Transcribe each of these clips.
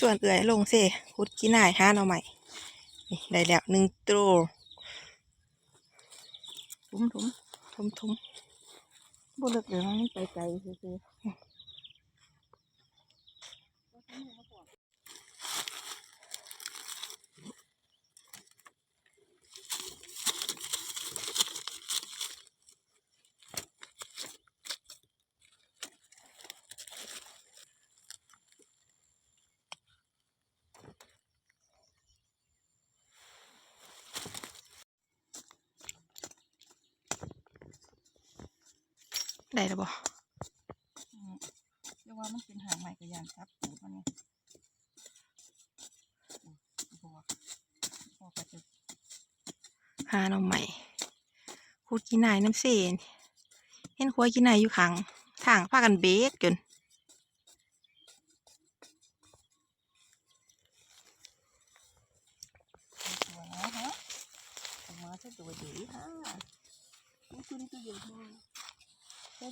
ส่วนเอื่อยลงเซคุดกี้นายห้าหน่อใหม่นี่ได้แล้วหนึ่งโตรทุ่มทุ่มทุ่มทุ่มบ่เลิกเดี๋ยวมันไปไกลซื่อ ได้แล้วบ่ๆเรียกว่ามันเป็นหางใหม่กับยางซับปูดมันไงบ่บ่ก็จะห้าหน่อใหม่คุดกี้นายน้ำเซนเห็นหัวกี้นายอยู่ขังทางพากันเบรกจน ตัวแล้วฮะออกมาซะตัวดีฮะมันขึ้นตัวใหญ่มาก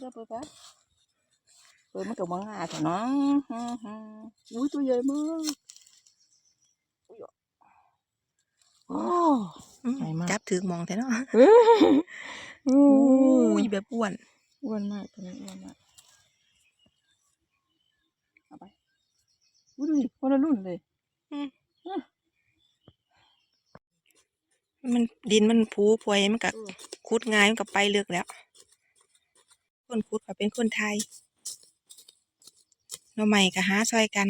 ได้ได้เปิดปะเปิดมันกับมังงาเถอะเนาะฮึ่มฮึ่มอุ้ยตัวใหญ่มากอุ้ยอะโอ้อืมใหญ่มากจับถือมองแต่เนาะเฮ้ยโอ้อุ้ยยแบบอ้วนอ้วนมากตัวนี้อ้วนมากเอาไปอุ้ยดูดิคนละรุ่นเลยมันดินมันผูพวยมันก็เออคุดง่ายมันก็ไปเลือกแล้ว คนคุดก็เป็นคนไทยหน่อใหม่ก็หาซอยกัน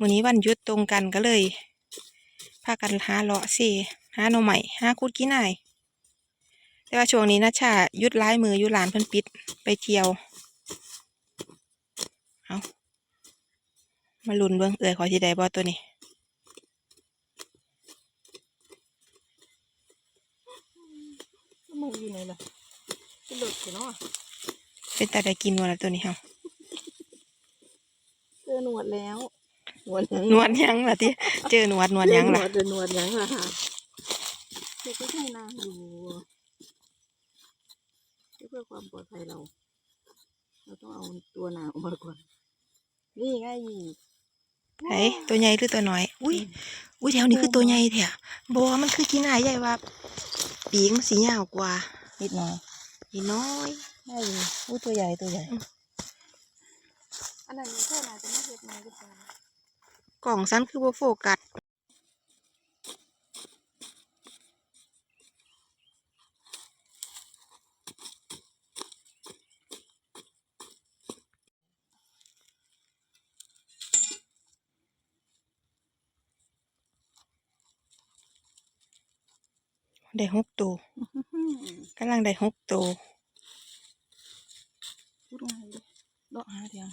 วันนี้วันหยุดตรงกันก็เลยพากันหาเลาะสิหาหน่อใหม่หาคุดกินายแต่ว่าช่วงนี้นะชายุดร้ายมือยู่หลานเพิ่นปิดไปเที่ยว เอามาลุนเบิ่งเอ่ยขอที่ใดบ่ตัวนี้ มันอยู่ไหนล่ะเป็นหลุดสิเนาะเป็นตาได้กินวันละตัวนี้เฮาเจอหนวดแล้วหนวดยังหนวดยังล่ะที่เจอหนวดหนวดยังล่ะเจอหนวดยังล่ะค่ะเด็กก็ให้นางอยู่เพื่อความปลอดภัยเรา เราต้องเอาตัวนางออกมาก่อนนี่ไงไหนตัวใหญ่หรือตัวน้อย อุ้ย อุ้ยแถวนี้คือตัวใหญ่แท้บ่มันคือกินหายใหญ่ว่า ปีกมันสียาวกว่านิดหน่อยอีน้อยได้อยู่อู้ตัวใหญ่ตัวใหญ่อืมอันนั้นแค่ไหนจะไม่เห็ดไหนก็ตามกล่องสั้นคือบ่โฟกัส ได้หกตัวกำลังได้หกตัวพูดง่ายเลยเลาะหาเดียว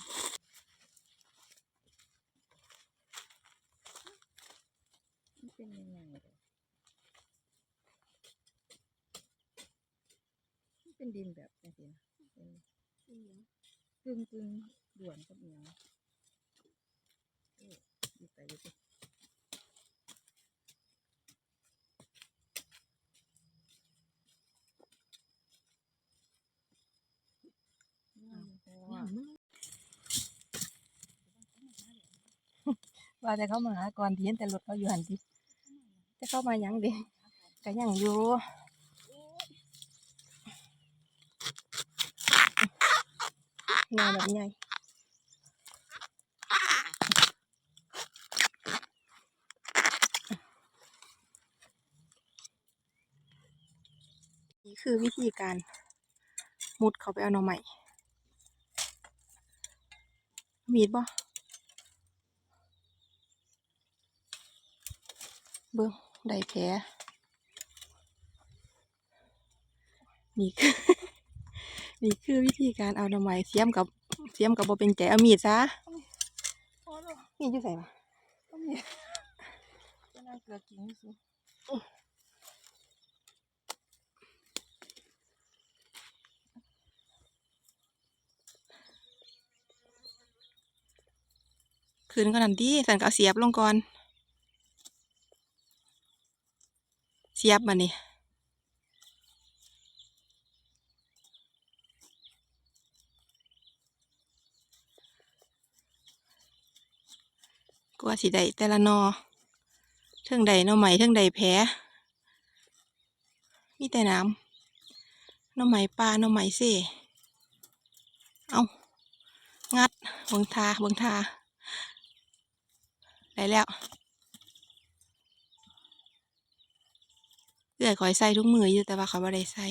มันเป็นยังไงเดี๋ยวมันเป็นดินแบบนี้สินะเป็นกึ่งกึ่งๆด่วนกับเหนียวเอ๊ะดูไปดูไปอืมพอ ว่าแต่เขามาหาก่อนที่เห็นแต่รถเขาอยู่หันที่จะเข้ามายังด็กก็ยังอยู่หนาแบบใหญ่นี่คือวิธีการมุดเขาไปเอาหน่อใหม่มีดบ่ เบิ่งได้แผลนี่คือนี่คือวิธีการเอาหน่อไม้เสียมกับเสียมกับบ่เป็นใจเอามีดซะพอแล้วมีดอยู่ไสวะก็มีก็น่าเกลือกินสิคืนก่อนนั่นดิสันก็เอาเสียบลงก่อน สียบมานี่กว่าสิได้แต่ละนอเทิงใดนอไหมเทิงใดแพ้มีแต่น้ำนอไหมปลานอไหมเซ่เอางัดบังทาบังทาได้แล้ว เอื้อยคอยใส่ทุกมืออยู่แต่ว่าเขาไม่ได้ใส่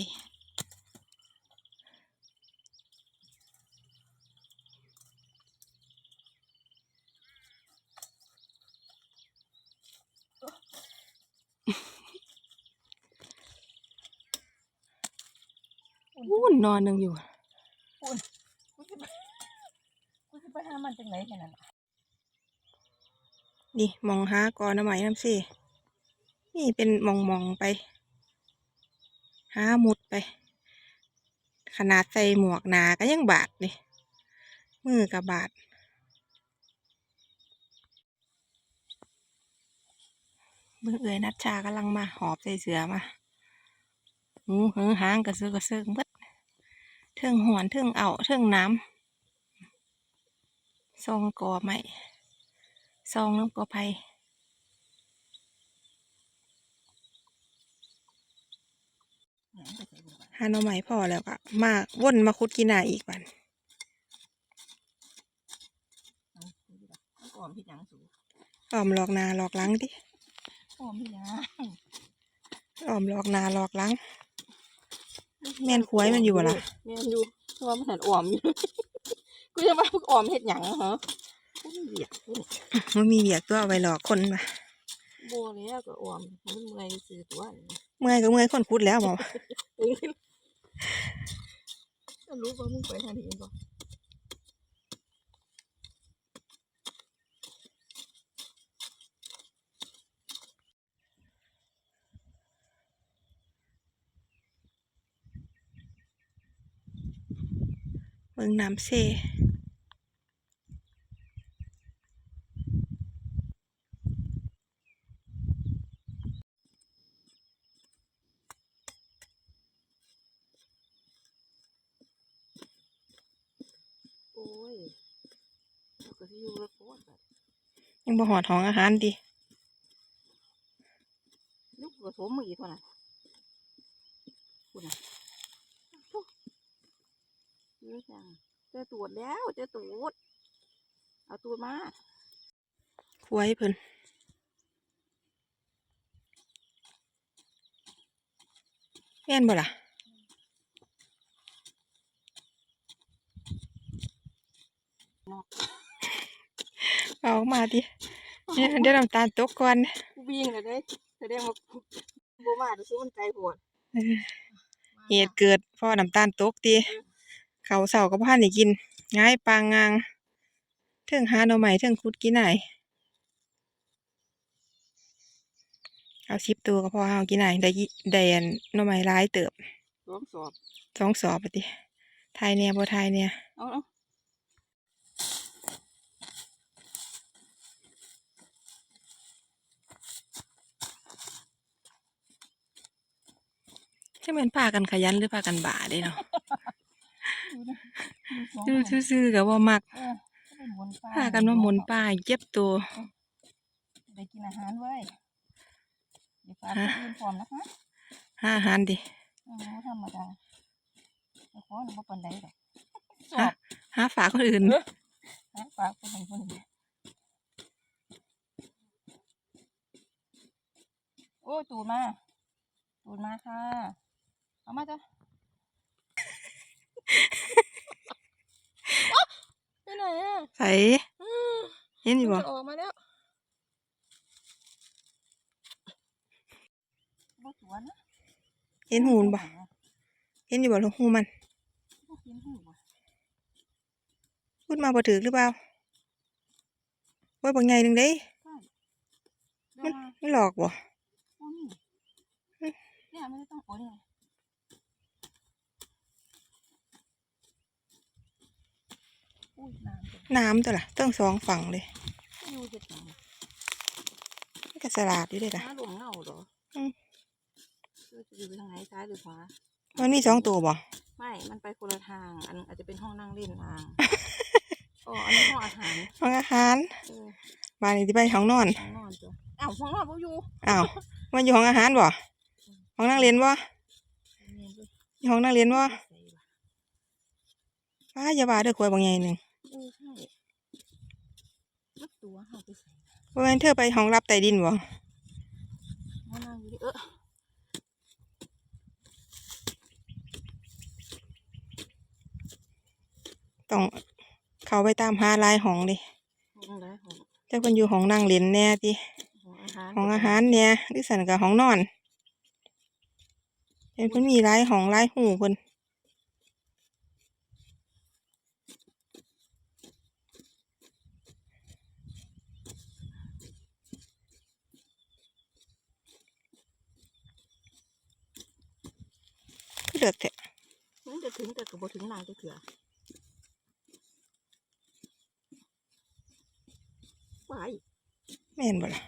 วุ่นนอนหนึ่งอยู่กูจะไปกูจะไปหามันจังไหนแค่นั้นน่ะนี่มองหากอหน้ำไหมน้ำสินี่เป็นมองมองๆไป หาหมุดไป ขนาดใส่หมวกหนาก็ยังบาดนี่มือกับบาดเบิ่งเอ่ยนัดชากำลังมาหอบใส่เสือมาหูเหือหางกระซื้อกระเซิงเบิดเทิงหวนเทิงเอาเทิงน้ำซองกอไม้ซองน้ำกอไผ่ หมไปใส่บ่ได้หาหน่อไม้พอแล้วก็มาวนมาคุดกินหนาอีกบันเอาดูดิล่ะมันออมพี่หยังสูอ้อมหลอกหนาหลอกหลังดิออมพี่หยังอ้อมหลอกหนาหลอกหลัง แม่นขวยมันอยู่บ่ล่ะแม่นอยู่เพราะว่ามันหันออมอยู่กูจะว่าพวกออมเฮ็ดหยังอะฮะกูไม่เหยียดกูมันมีเบียกตัวเอาไว้หลอกคนมาโบแล้วก็ออมมันเมื่อยซื้อตัวนี่ เมื่อยก็เมื่อยคนคุดแล้วบอกอุ้ยจะรู้ว่ามึงไปทางนี้บ่เบิ่งน้ำเซ โอ้ยเราก็สิอยู่แล้วโคตรแบบ ยัง บ่หอดห้องอาหารดิลูกก็สวมมืออีกเท่านั้นคุณน่ะโอ้เยอะจังเจอตูดแล้วเจอตูด เอาตูดมาควยเพิ่นแม่นบ่ล่ะเอา ออกมาดิเดี๋ยวเดี๋ยวน้ำตาลตกก่อนกูวิ่งเลยได้แสดงว่ากูโบมาดูซิมันใจโหดเออเหตุเกิดเพราะน้ำตาลตกติเขาวเสาก็บ่ทันได้กิน ง่ายปางงางเทิงหาหน่อไม้เทิงคุดกินไหนเอาสิบตัวก็พอเอากินไหนได้ยิได้อันหน่อไม้หลายเติบสวมสอบสองสอบไปติทายเนี่ยบ่ทายเนี่ยเอาเอา จะเป็นพากันขยันหรือพากันบ่าเด้เนาะดูดูนะซื่อๆกับว่ามักเออก็ไปหมุนป้พากันมาหมุนป้ายเจ็บตัวได้กินอาหารไว้เดี๋ยวฝากคนอื่นพร้อมนะคะหาอาหารดิโอ้ธรรมดาแต่ขอหนูบ่ปานใดดอกสฮะอบหาฝากคนอื่นนะฝากคนหนึ่งคนหนึ่งโอ้ยตูดมา ตูดมาค่ะ เอามาจ้ะอ๊ะไปไหนอะใส่อืมเห็นอยู่บ่มันจะออกมาแล้วบ่สวนนะเห็นหูนบ่เห็นอยู่บ่ลูกหูมันบ่เห็นหูบ่พูดมาบ่ถือหรือเปล่าว่าบางไงหนึ่งเด้ใช่เดี๋มัยนวมามันหลอกบ่โอ้นี่เนี่ยไม่ได้ต้องโอ้นี่อุ้ย น้ำเต็มน้ำตัวล่ะตั้งสองฝั่งเลยอยู่เจ็ดหนังมันก็สลาดอยู่เด้ล่ะน้าหลวงเงาเหรออืมเออจะอยู่ทางไหนซ้ายหรือขวามันมีสองตัวบ่ไม่ มันไปคนละทาง อันอาจจะเป็นห้องนั่งเล่นทางอ๋ออันนี้ห้องอาหารห้องอาหารเออบ้านนี้ที่ไปห้องนอนห้องนอนจ้ะอ้าวห้องนอนบ่อยู่อ้าวมันอยู่ห้องอาหารบ่ห้องนั่งเรียนบ่แม่นบ่อยู่ห้องนั่งเรียนบ่ใส่ว่ะป้าอย่าว่าเด้อควยบางใหญ่หนึ่ง เออใช่มัดตัวเฮาไปใส่ว่าแม่นเธอไปห้องรับใต้ดินบ่ห้องนั่งอยู่ดิเออต้องเข้าไปตามหาลายห้องดิห้องไหนห้องจักเพิ่นอยู่ห้องนั่งเล่นแน่ติห้องอาหารห้องอาหารเนี่ยหรือสันกับห้องนอนเห็นเพิ่นมีหลายห้องหลายหูเพิ่น เลือกแท้มันจะถึงแต่ก็บ่ถึงนางจะเถื่อไปแม่นบ่ล่ะ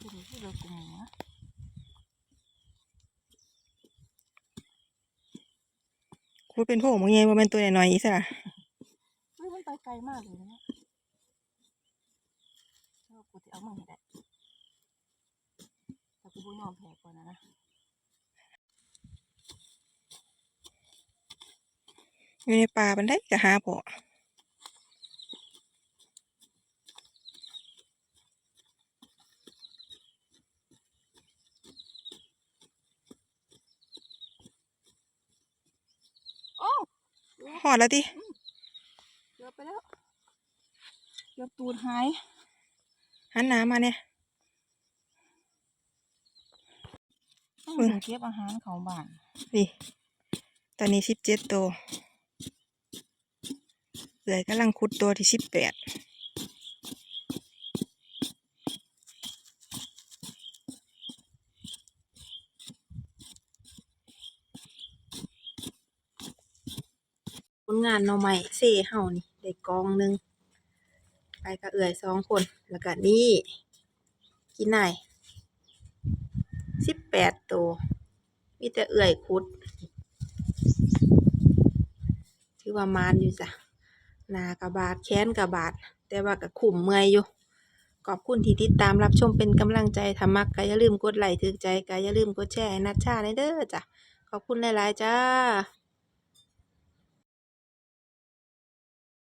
ดูที่เรากลุ่มหมูนะกูเป็นพวกมึงไงบ่แม่นตัวน้อยๆอีซะล่ะ เฮ้ยมันไปไกลมากเลยนะเอากูจะเอามึงให้ได้ แต่กูบ่ยอมแพ้ก่อนนะนะอยู่ในป่าบันไดก็หาพอโอ้ฮอดแล้วติเกือบไปแล้วเกือบตูดหายหันหน้ามาเนี่ย ต้อง อืม ถึง เก็บอาหารเขาบ้านนี่ ตอนนี้สิบเจ็ดตัวเหลือกำลังคุดตัวที่สิบแปดผลงานหน่อใหม่เซ่เฮานี่ได้กองหนึ่งไปกับเอื่อยสองคน แล้วก็นี่กินไหนสิบแปดตัว มีแต่เอื่อยคุดถือว่ามานอยู่จ้ะนากระบาดแค้นกระบาด แต่ว่ากระขุ่มเมื่อยอยู่ขอบคุณที่ติดตามรับชมเป็นกำลังใจทำมักก็อย่าลืมกดไลค์ถือใจก็อย่าลืมกดแชร์ให้นัดชาในเด้อจ้ะขอบคุณหลาย ๆ จ้า